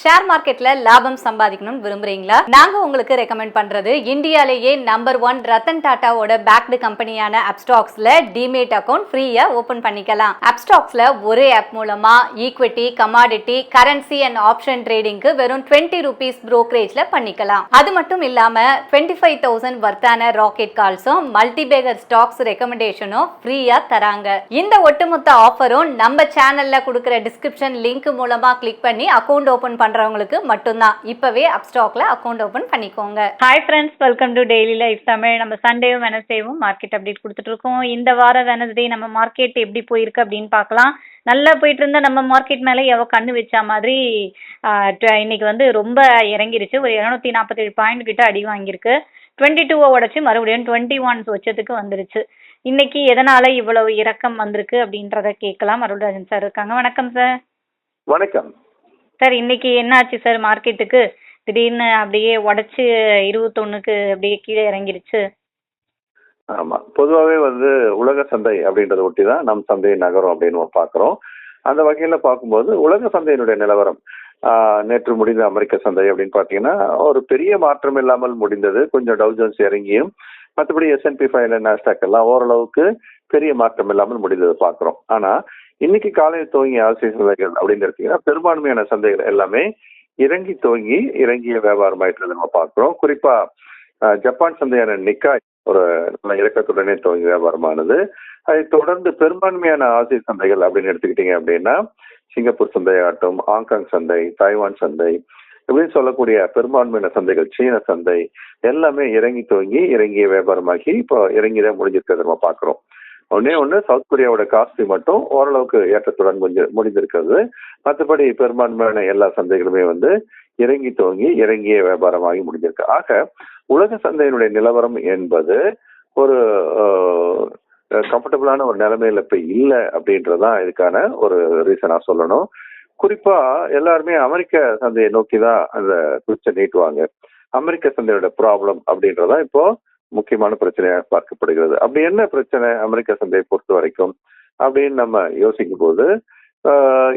Share மார்க்கெட்ல லாபம் சம்பாதிக்கணும்னு விரும்புறீங்களா? நாங்க உங்களுக்கு ரெக்கமெண்ட் பண்றது இந்தியாலேயே நம்பர் ஒன் ரத்தன் டாட்டாவோட பேக்டு கம்பெனியான அப்டாக்ஸ்ல டிமேட் அக்கௌண்ட் ஃப்ரீயா ஓபன் பண்ணிக்கலாம். அப்டாக்ஸ்ல ஒரே ஆப் மூலமா equity commodity currency and option ட்ரேடிங்க்கு வெறும் டுவெண்ட்டி ருபீஸ் ப்ரோக்கரேஜ்ல பண்ணிக்கலாம். அது மட்டும் இல்லாம டுவெண்ட்டி ஃபைவ் தௌசண்ட் வர்த்தான ராக்கெட் கால்ஸும் மல்டிபேகர் ஸ்டாக்ஸ் ரெக்கமெண்டேஷனும் ஃப்ரீயா தராங்க. இந்த ஒட்டுமொத்த ஆஃபரும் நம்ம சேனல்ல கொடுக்குற டிஸ்கிரிப்ஷன் லிங்க் மூலமா கிளிக் பண்ணி அக்கௌண்ட் ஓபன் பண்றவங்களுக்கு மட்டும்தான். இப்பவே அப்ஸ்டாக்ல அக்கவுண்ட் ஓபன் பண்ணிக்கோங்க. Hi friends welcome to daily life Tamil. நம்ம சண்டேவும் வெனஸ்டேவும் மார்க்கெட் அப்டேட் கொடுத்துட்டு இருக்கோம் இந்த வாரம் வெனஸ்டே நம்ம மார்க்கெட் எப்படி போயிருக்கு அப்படின்னு பார்க்கலாம். நல்லா போயிட்டு இருந்த நம்ம மார்க்கெட் மேலே எவ கண்ணு வச்ச மாதிரி இன்னைக்கு வந்து ரொம்ப இறங்கிருச்சு. ஒரு இரநூத்தி நாற்பத்தேழு பாயிண்ட் கிட்ட அடி வாங்கியிருக்கு. டுவெண்ட்டி டூவை உடச்சி மறுபடியும் டுவெண்ட்டி ஒன்ஸ் உச்சத்துக்கு வந்துருச்சு. இன்னைக்கு எதனால இவ்வளவு இறக்கம் வந்திருக்கு அப்படின்றத கேட்கலாம். அருள்ராஜன் சார் இருக்காங்க. வணக்கம் சார் வணக்கம். சார் இன்னைக்கு என்னாச்சு சார் மார்க்கெட்டுக்கு திடீர்னு அப்படியே உடச்சி இருபத்தொன்னுக்கு அப்படியே கீழே இறங்கிருச்சு. ஆமா. பொதுவாகவே வந்து உலக சந்தை அப்படின்றத ஒட்டி தான் நம் சந்தை நகரம் அப்படின்னு பார்க்குறோம். அந்த வகையில பார்க்கும்போது உலக சந்தையினுடைய நிலவரம் நேற்று முடிந்த அமெரிக்க சந்தை அப்படின்னு பார்த்தீங்கன்னா ஒரு பெரிய மாற்றம் இல்லாமல் முடிந்தது. கொஞ்சம் டவுஜன்ஸ் இறங்கியும் மற்றபடி எஸ்என்பி ஃபைவ் நாஸ்டாக் எல்லாம் ஓரளவுக்கு பெரிய மாற்றம் இல்லாமல் முடிந்தது பார்க்குறோம். ஆனால் இன்னைக்கு காலையில் துவங்கிய ஆசிய சந்தைகள் அப்படின்னு எடுத்தீங்கன்னா பெரும்பான்மையான சந்தைகள் எல்லாமே இறங்கி துவங்கி இறங்கிய வியாபாரம் ஆயிட்டு நம்ம பார்க்குறோம். குறிப்பா ஜப்பான் சந்தையான நிக்காய் ஒரு நல்ல இறக்கத்துடனே துவங்கி வியாபாரமானது. அதை தொடர்ந்து பெரும்பான்மையான ஆசிய சந்தைகள் அப்படின்னு எடுத்துக்கிட்டீங்க அப்படின்னா சிங்கப்பூர் சந்தையாகட்டும் ஹாங்காங் சந்தை தாய்வான் சந்தை இப்படின்னு சொல்லக்கூடிய பெரும்பான்மையான சந்தைகள் சீன சந்தை எல்லாமே இறங்கி துவங்கி இறங்கிய வியாபாரமாகி இப்போ இறங்கிதான் முடிஞ்சிருக்கிறத நம்ம பார்க்குறோம். ஒன்னே ஒன்று சவுத் கொரியாவோட காஸ்ட்லி மட்டும் ஓரளவுக்கு ஏற்றத்துடன் கொஞ்சம் முடிந்திருக்கிறது. மற்றபடி பெரும்பான்மையான எல்லா சந்தைகளுமே வந்து இறங்கி துவங்கி இறங்கிய வியாபாரமாகி முடிஞ்சிருக்கு. ஆக உலக சந்தையினுடைய நிலவரம் என்பது ஒரு கம்ஃபர்டபுளான ஒரு நிலைமையில இப்போ இல்லை அப்படின்றதான் இதுக்கான ஒரு ரீசனாக சொல்லணும். குறிப்பா எல்லாருமே அமெரிக்க சந்தையை நோக்கி தான் அந்த குச்சை நீட்டுவாங்க. அமெரிக்க சந்தையோட ப்ராப்ளம் அப்படின்றதான் இப்போ முக்கியமான பிரச்சனையாக பார்க்கப்படுகிறது. அப்படி என்ன பிரச்சனை அமெரிக்க சந்தையை பொறுத்த வரைக்கும்? அப்படின்னு நம்ம யோசிக்கும் போது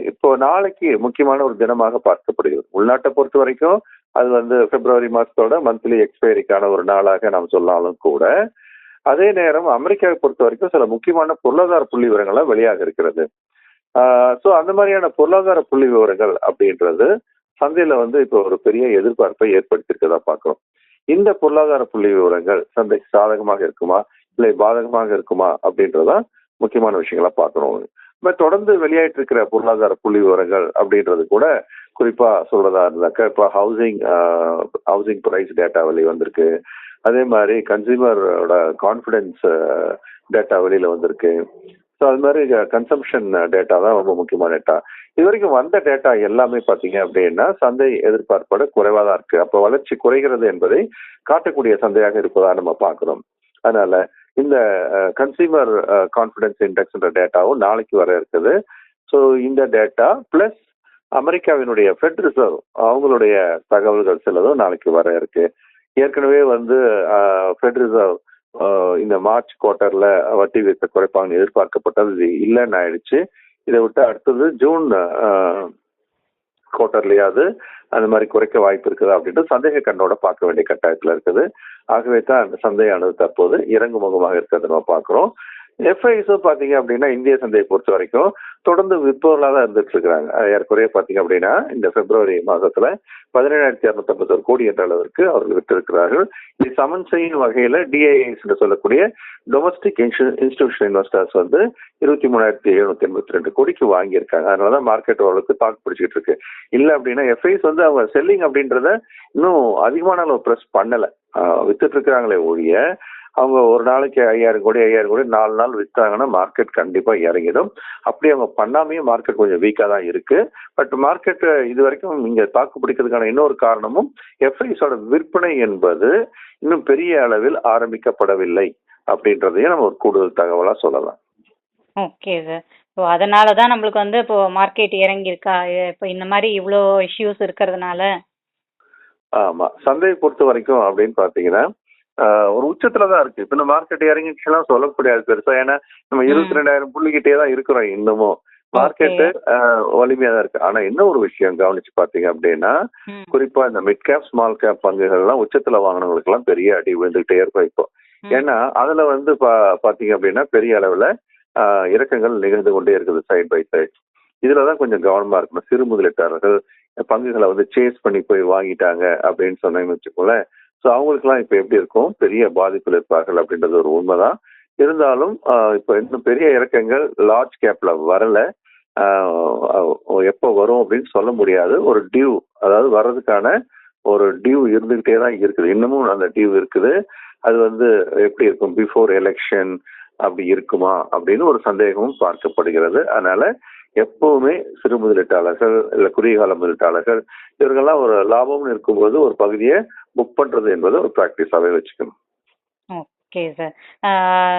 இப்போ நாளைக்கு முக்கியமான ஒரு தினமாக பார்க்கப்படுகிறது. உள்நாட்டை பொறுத்த வரைக்கும் அது வந்து பிப்ரவரி மாசத்தோட மந்த்லி எக்ஸ்பைரிக்கான ஒரு நாளாக நாம் சொன்னாலும் கூட அதே நேரம் அமெரிக்காவை பொறுத்த வரைக்கும் சில முக்கியமான பொருளாதார புள்ளி விவரங்கள்லாம் வெளியாக இருக்கிறது. ஸோ அந்த மாதிரியான பொருளாதார புள்ளி விவரங்கள் அப்படின்றது சந்தையில வந்து இப்போ ஒரு பெரிய எதிர்பார்ப்பை ஏற்படுத்தியிருக்கதா பார்க்குறோம். இந்த பொருளாதார புள்ளி விவரங்கள் சந்தைக்கு சாதகமாக இருக்குமா? இல்லை பாதகமாக இருக்குமா? அப்படின்றதான் முக்கியமான விஷயங்களா பார்க்கணும். இப்போ தொடர்ந்து வெளியாயிட்டு இருக்கிற பொருளாதார புள்ளி விவரங்கள் அப்படின்றது கூட குறிப்பா சொல்றதா இருந்தாக்க இப்போ ஹவுசிங் ஹவுசிங் ப்ரைஸ் டேட்டா வெளியே வந்திருக்கு. அதே மாதிரி கன்சியூமரோட கான்ஃபிடென்ஸ் டேட்டா வெளியில வந்திருக்கு. ஸோ அது மாதிரி கன்சம்ஷன் டேட்டா தான் ரொம்ப முக்கியமான டேட்டா இது வரைக்கும் வந்த டேட்டா எல்லாமே பார்த்தீங்க அப்படின்னா சந்தை எதிர்பார்ப்போட குறைவாக தான் இருக்கு. அப்போ வளர்ச்சி குறைகிறது என்பதை காட்டக்கூடிய சந்தையாக இருப்பதாக நம்ம பார்க்குறோம். அதனால இந்த கன்சியூமர் கான்ஃபிடன்ஸ் இண்டெக்ஸ்ன்ற டேட்டாவும் நாளைக்கு வர இருக்குது. ஸோ இந்த டேட்டா பிளஸ் அமெரிக்காவினுடைய ஃபெட் ரிசர்வ் அவங்களுடைய தகவல்கள் சிலதும் நாளைக்கு வர இருக்கு. ஏற்கனவே வந்து ஃபெட் ரிசர்வ் இந்த மார்ச் குவார்ட்டர்ல வட்டி வீதத்தை குறைப்பாங்கன்னு எதிர்பார்க்கப்பட்டது இது இல்லைன்னு ஆயிடுச்சு. இதை விட்டு அடுத்தது ஜூன் குவார்டர்லயாவது அந்த மாதிரி குறைக்க வாய்ப்பு இருக்குதா அப்படின்ட்டு சந்தேக கண்ணோட பார்க்க வேண்டிய கட்டாயத்தில் இருக்குது. ஆகவே தான் அந்த சந்தையானது தற்போது இறங்குமுகமாக இருக்கிறது இருக்கிறத நம்ம பார்க்குறோம். எஃப்ஐஸும் பார்த்தீங்க அப்படின்னா இந்திய சந்தையை பொறுத்த வரைக்கும் தொடர்ந்து விற்பவர்களாக தான் இருந்துட்டு இருக்கிறாங்க ஏறக்குறைய பார்த்தீங்க அப்படின்னா இந்த பிப்ரவரி மாதத்துல பதினேழாயிரத்தி இரநூத்தம்பது கோடி என்ற அளவிற்கு அவர்கள் விட்டிருக்கிறார்கள் இது சமன் செய்யும் வகையில டிஐஎஸ் என்று சொல்லக்கூடிய டொமஸ்டிக் இன்ஸ்டிடியூஷன் இன்வெஸ்டர்ஸ் வந்து இருபத்தி மூணாயிரத்தி எழுநூத்தி எண்பத்தி ரெண்டு கோடிக்கு வாங்கியிருக்காங்க. அதனாலதான் மார்க்கெட் ஓரளவுக்கு தாக்கு பிடிச்சிட்டு இருக்கு. இல்ல அப்படின்னா எஃப்ஐஸ் வந்து அவங்க செல்லிங் அப்படின்றத இன்னும் அதிகமான அளவு ப்ரெஸ் பண்ணல. வித்துட்டு இருக்கிறாங்களே ஒழிய அவங்க ஒரு நாளைக்கு ஐயாயிரம் கோடி ஐயாயிரம் கோடி நாலு நாள் வித்தாங்கன்னா மார்க்கெட் கண்டிப்பா இறங்கிடும். அப்படி அவங்க பண்ணாமையே மார்க்கெட் கொஞ்சம் வீக்கா தான் இருக்கு. பட் மார்க்கெட் இது வரைக்கும் இங்க தாக்கு பிடிக்கிறதுக்கான இன்னொரு காரணமும் எஃப்ஐஸோட விற்பனை என்பது இன்னும் பெரிய அளவில் ஆரம்பிக்கப்படவில்லை அப்படின்றதையும் நம்ம ஒரு கூடுதல் தகவலா சொல்லலாம். ஓகே சார் ஸோ அதனால தான் நம்மளுக்கு வந்து இப்போ மார்க்கெட் இறங்கியிருக்கா? இப்போ இந்த மாதிரி இவ்வளோ இஷ்யூஸ் இருக்கிறதுனால. ஆமா. சந்தையை பொறுத்த வரைக்கும் அப்படின்னு பாத்தீங்கன்னா ஆஹ் ஒரு உச்சத்துல தான் இருக்கு. இப்ப இந்த மார்க்கெட் இறங்கிச்சுலாம் சொல்ல முடியாது பெருசா. ஏன்னா நம்ம இருபத்தி ரெண்டாயிரம் புள்ளிக்கிட்டே தான் இருக்கிறோம் இன்னமும். மார்க்கெட்டு வலிமையா தான் இருக்கு. ஆனா என்ன ஒரு விஷயம் கவனிச்சு பாத்தீங்க அப்படின்னா. குறிப்பா இந்த மிட் கேப் ஸ்மால் கேப் பங்குகள்லாம் உச்சத்துல வாங்கினவங்களுக்கு எல்லாம் பெரிய அடி விழுந்துகிட்டே இருக்கும் இப்போ. ஏன்னா அதுல வந்து பா- பாத்தீங்க அப்படின்னா பெரிய அளவுல இறக்கங்கள் நிகழ்ந்து கொண்டே இருக்குது சைட் பை சைட் இதுலதான் கொஞ்சம் கவனமா இருக்கணும். சிறு முதலீட்டாளர்கள் பங்குகளை வந்து சேஸ் பண்ணி போய் வாங்கிட்டாங்க அப்படின்னு சொன்னீங்கன்னு வச்சுக்கோங்களேன். ஸோ அவங்களுக்குலாம் இப்போ எப்படி இருக்கும்? பெரிய பாதிப்பில் இருப்பார்கள் அப்படின்றது ஒரு உண்மைதான். இருந்தாலும் இப்போ இன்னும் பெரிய இறக்கங்கள் லார்ஜ் கேப்ல வரல. எப்போ வரும் அப்படின்னு சொல்ல முடியாது. ஒரு டியூ அதாவது வர்றதுக்கான ஒரு டியூ இருந்துகிட்டே தான் இருக்குது. இன்னமும் அந்த டியூ இருக்குது. அது வந்து எப்படி இருக்கும்? பிஃபோர் எலெக்ஷன் அப்படி இருக்குமா? அப்படின்னு ஒரு சந்தேகமும் பார்க்கப்படுகிறது. அதனால எப்பவுமே சிறு முதலீட்டாளர்கள் இல்லை குறுகிய கால முதலீட்டாளர்கள் இவர்கள்லாம் ஒரு லாபம்னு இருக்கும்போது ஒரு பகுதியை புக் பண்றது என்பது ஒரு ப்ராக்டிஸாவே வச்சுக்கணும். ஓகே சார்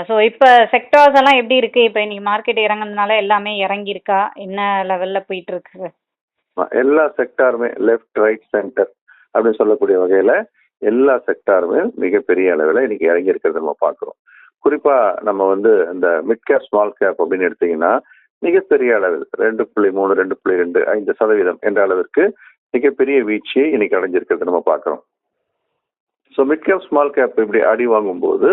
ஸோ இப்போ செக்டார்ஸ் எல்லாம் எப்படி இருக்கு? இப்போ இன்னைக்கு மார்க்கெட் இறங்குனதுனால எல்லாமே இறங்கி இருக்கா என்ன லெவல்ல போயிட்டு இருக்கு சார் எல்லா செக்டாருமே லெஃப்ட் ரைட் சென்டர் அப்படின்னு சொல்லக்கூடிய வகையில எல்லா செக்டாருமே மிகப்பெரிய அளவில் இன்னைக்கு இறங்கி இருக்கிறத நம்ம பார்க்குறோம். குறிப்பா நம்ம வந்து இந்த மிட் கேப் ஸ்மால் கேப் அப்படின்னு எடுத்தீங்கன்னா மிகப்பெரிய அளவில் ரெண்டு புள்ளி மூணு ரெண்டு புள்ளி ரெண்டு ஐந்து சதவீதம் என்ற அளவிற்கு மிகப்பெரிய வீழ்ச்சியை இன்னைக்கு அடைஞ்சிருக்கிறத நம்ம பார்க்குறோம். So mid cap small cap இப்படி அடி வாங்கும்போது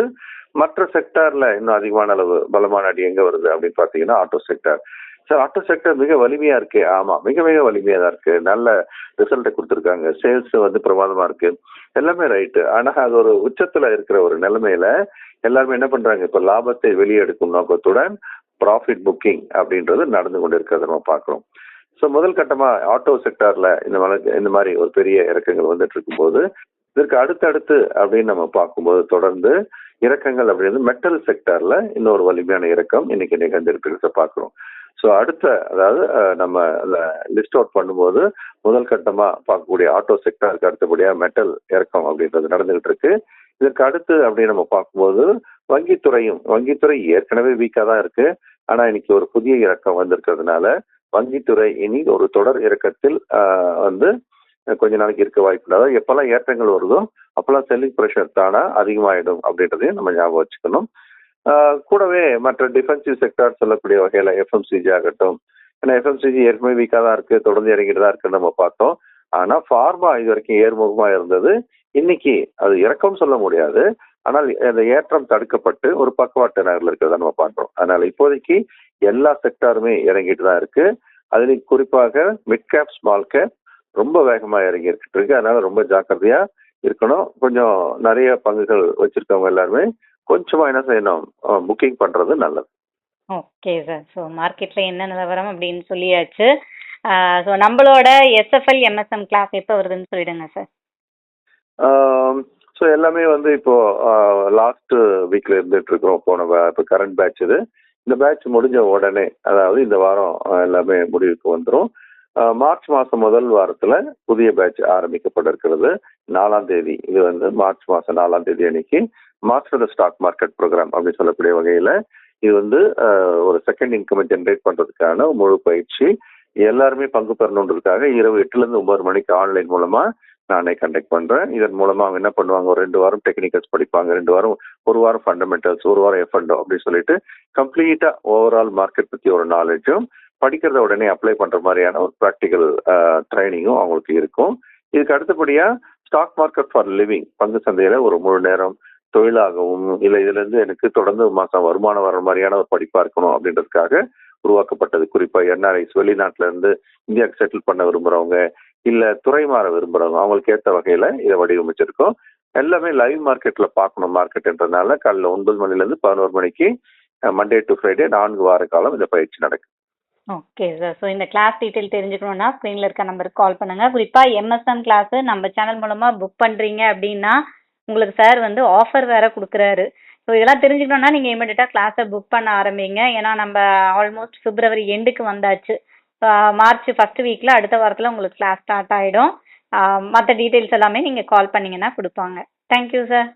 மற்ற செக்டாரில் இன்னும் அதிகமான அளவு பலமான அடி எங்கே வருது அப்படின்னு பார்த்தீங்கன்னா auto sector sir auto sector மிக வலிமையா இருக்கு. ஆமா மிக மிக வலிமையா தான் இருக்கு. நல்ல ரிசல்ட்டை கொடுத்துருக்காங்க. சேல்ஸ் வந்து பிரமாதமா இருக்கு. எல்லாமே ரைட்டு ஆனா அது ஒரு உச்சத்துல இருக்கிற ஒரு நிலைமையில எல்லாருமே என்ன பண்றாங்க? இப்போ லாபத்தை வெளியெடுக்கும் நோக்கத்துடன் ப்ராஃபிட் புக்கிங் அப்படின்றது நடந்து கொண்டு இருக்கிறத நம்ம பார்க்குறோம். ஸோ முதல் கட்டமாக ஆட்டோ செக்டாரில் இந்த மாதிரி இந்த மாதிரி ஒரு பெரிய இறக்கங்கள் வந்துட்டு இருக்கும்போது இதற்கு அடுத்தடுத்து அப்படின்னு நம்ம பார்க்கும்போது தொடர்ந்து இறக்கங்கள் அப்படின்னு மெட்டல் செக்டர்ல இன்னொரு வலிமையான இறக்கம் இன்னைக்கு நிகழ்ந்திருக்கிறத பார்க்குறோம். ஸோ அடுத்த அதாவது நம்ம லிஸ்ட் அவுட் பண்ணும்போது முதல் கட்டமாக பார்க்கக்கூடிய ஆட்டோ செக்டருக்கு அடுத்தபடியாக மெட்டல் இறக்கம் அப்படின்றது நடந்துகிட்டு இருக்கு இதற்கு அடுத்து அப்படின்னு நம்ம பார்க்கும்போது வங்கித்துறையும் வங்கித்துறை ஏற்கனவே வீக்காக தான் இருக்கு. ஆனால் இன்னைக்கு ஒரு புதிய இறக்கம் வந்திருக்கிறதுனால வங்கித்துறை இனி ஒரு தொடர் இறக்கத்தில் வந்து கொஞ்ச நாளைக்கு இருக்க வாய்ப்பு இல்லை. அதாவது எப்பெல்லாம் ஏற்றங்கள் வருதோ அப்பெல்லாம் செல்லிங் ப்ரெஷர் தானா அதிகமாகிடும் அப்படின்றதையும் நம்ம ஞாபகம் வச்சுக்கணும். கூடவே மற்ற டிஃபென்சிவ் செக்டார் சொல்லக்கூடிய வகையில் எஃப்எம்சிஜி ஆகட்டும் ஏன்னா எஃப்எம்சிஜி ஏற்கனவே வீக்காக தான் இருக்குது தொடர்ந்து இறங்கிட்டு தான் இருக்குன்னு நம்ம பார்த்தோம். ஆனால் ஃபார்மா இது வரைக்கும் ஏர்முகமாக இருந்தது. இன்னைக்கு அது இறக்கம் சொல்ல முடியாது. ஆனால் அந்த ஏற்றம் தடுக்கப்பட்டு ஒரு பக்கவாட்டு நகரில் இருக்கிறத நம்ம பார்க்குறோம். அதனால் இப்போதைக்கு எல்லா செக்டாருமே இறங்கிட்டு தான் இருக்குது அதுலேயும் குறிப்பாக மிட் கேப் ஸ்மால் கேப் ரொம்ப வேகமா இறங்கி இருக்கிட்டு இருக்கு. அதனால ரொம்ப ஜாக்கிரதையா இருக்கணும். கொஞ்சம் நிறைய பங்குகள் வச்சிருக்கவங்க எல்லாருமே கொஞ்சமா என்ன செய்யணும்? புக்கிங் பண்றது நல்லது. ஓகே சார் ஸோ மார்க்கெட்ல என்ன நிலவரம் அப்படின்னு சொல்லியாச்சு. ஸோ நம்மளோட எஸ்எஃப்எல் எம்எஸ்எம் கிளாஸ் எப்போ வருதுன்னு சொல்லிடுங்க சார் ஸோ எல்லாமே வந்து இப்போ லாஸ்ட் வீக்ல இருந்துட்டு இருக்கிறோம். போன இப்போ கரண்ட் பேட்ச் இது. இந்த பேட்ச் முடிஞ்ச உடனே அதாவது இந்த வாரம் எல்லாமே முடிவுக்கு வந்துடும் மார்ச் மாதம் முதல் வாரத்தில் புதிய பேட்ச் ஆரம்பிக்கப்பட இருக்கிறது நாலாம் தேதி இது வந்து மார்ச் மாதம் நாலாம் தேதி அன்னைக்கு மாஸ்டர் ஸ்டாக் மார்க்கெட் ப்ரோக்ராம் அப்படின்னு சொல்லக்கூடிய வகையில் இது வந்து ஒரு செகண்ட் இன்கம் ஜென்ரேட் பண்ணுறதுக்கான முழு பயிற்சி. எல்லாருமே பங்கு பெறணுன்றதுக்காக இரவு எட்டுலேருந்து ஒன்பது மணிக்கு ஆன்லைன் மூலமாக நானே கண்டக்ட் பண்ணுறேன் இதன் மூலமாக அவங்க என்ன பண்ணுவாங்க? ஒரு ரெண்டு வாரம் டெக்னிக்கல்ஸ் படிப்பாங்க. ரெண்டு வாரம் ஒரு வாரம் ஃபண்டமெண்டல்ஸ் ஒரு வாரம் எஃப்எண்டோ அப்படின்னு சொல்லிட்டு கம்ப்ளீட்டாக ஓவரால் மார்க்கெட் பற்றி ஒரு நாலேஜும் படிக்கிறத உடனே அப்ளை பண்ணுற மாதிரியான ஒரு ப்ராக்டிக்கல் ட்ரைனிங்கும் அவங்களுக்கு இருக்கும். இதுக்கு அடுத்தபடியாக ஸ்டாக் மார்க்கெட் ஃபார் லிவிங் பங்கு சந்தையில் ஒரு முழு நேரம் தொழிலாகவும் இல்லை இதுலேருந்து எனக்கு தொடர்ந்து மாதம் வருமானம் வர மாதிரியான ஒரு படிப்பாக இருக்கணும் அப்படின்றதுக்காக உருவாக்கப்பட்டது. குறிப்பாக என்ஆர்ஐஸ் வெளிநாட்டிலேருந்து இந்தியாவுக்கு செட்டில் பண்ண விரும்புகிறவங்க இல்லை துறை மாற விரும்புகிறவங்க அவங்களுக்கு ஏற்ற வகையில் இதை வடிவமைச்சிருக்கோம். எல்லாமே லைவ் மார்க்கெட்டில் பார்க்கணும் மார்க்கெட்ன்றதுனால காலையில் ஒன்பது மணிலேருந்து பதினோரு மணிக்கு மண்டே டு ஃப்ரைடே நான்கு வார காலம் இந்த பயிற்சி நடக்கும் ஓகே சார் ஸோ இந்த கிளாஸ் டீட்டெயில் தெரிஞ்சுக்கணுன்னா ஸ்க்ரீனில் இருக்க நம்பருக்கு கால் பண்ணுங்கள் குறிப்பாக எம்எஸ்எம் கிளாஸு நம்ம சேனல் மூலமாக புக் பண்ணுறீங்க அப்படின்னா உங்களுக்கு சார் வந்து ஆஃபர் வேறு கொடுக்குறாரு. ஸோ இதெல்லாம் தெரிஞ்சுக்கணுன்னா நீங்கள் இமீடியட்டாக கிளாஸை புக் பண்ண ஆரம்பிங்க. ஏன்னா நம்ம ஆல்மோஸ்ட் பிப்ரவரி எண்டுக்கு வந்தாச்சு. மார்ச் ஃபர்ஸ்ட் வீக்கில் அடுத்த வாரத்தில் உங்களுக்கு கிளாஸ் ஸ்டார்ட் ஆகிடும் மற்ற டீட்டெயில்ஸ் எல்லாமே நீங்கள் கால் பண்ணீங்கன்னா கொடுப்பாங்க. தேங்க்யூ சார்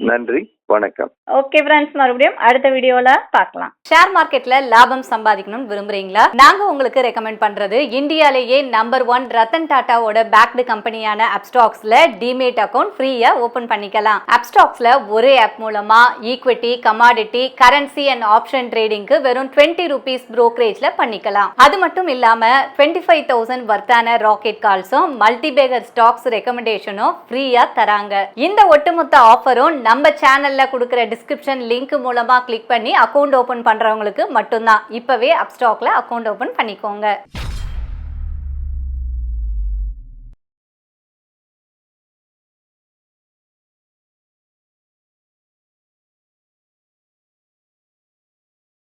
நன்றி. வணக்கம். ஓகே ஃப்ரெண்ட்ஸ் மறுபடியும் அடுத்த வீடியோல பார்க்கலாம். ஷேர் மார்க்கெட்ல லாபம் சம்பாதிக்கணும்னு விரும்புறீங்களா? நாங்க உங்களுக்கு ரெக்கமெண்ட் பண்றது இந்தியாலேயே நம்பர் ஒன் ரத்தன் டாட்டாவோட பேக்டு கம்பெனியான அப்ஸ்டாக்ஸ்ல டிமேட் அக்கௌண்ட் ஃப்ரீயா ஓபன் பண்ணிக்கலாம். அப்ஸ்டாக்ஸ்ல ஒரே ஆப் மூலமா equity commodity currency and option ட்ரேடிங்க்கு வெறும் டுவெண்ட்டி ருபீஸ் ப்ரோக்கரேஜ்ல பண்ணிக்கலாம். அது மட்டும் இல்லாம டுவெண்ட்டி ஃபைவ் தௌசண்ட் வர்த்தான ராக்கெட் கால்ஸும் மல்டிபேகர் ஸ்டாக்ஸ் ரெக்கமெண்டேஷனும் ஃப்ரீயா தராங்க. இந்த ஒட்டுமொத்த ஆஃபரும் நம்ம சேனல்ல கொடுக்குற டிஸ்கிரிப்ஷன் லிங்க் மூலமாக கிளிக் பண்ணி அக்கௌண்ட் ஓப்பன் பண்ணுறவங்களுக்கு மட்டும்தான். இப்போவே அப்ஸ்டாக்ல அக்கௌண்ட் ஓபன் பண்ணிக்கோங்க.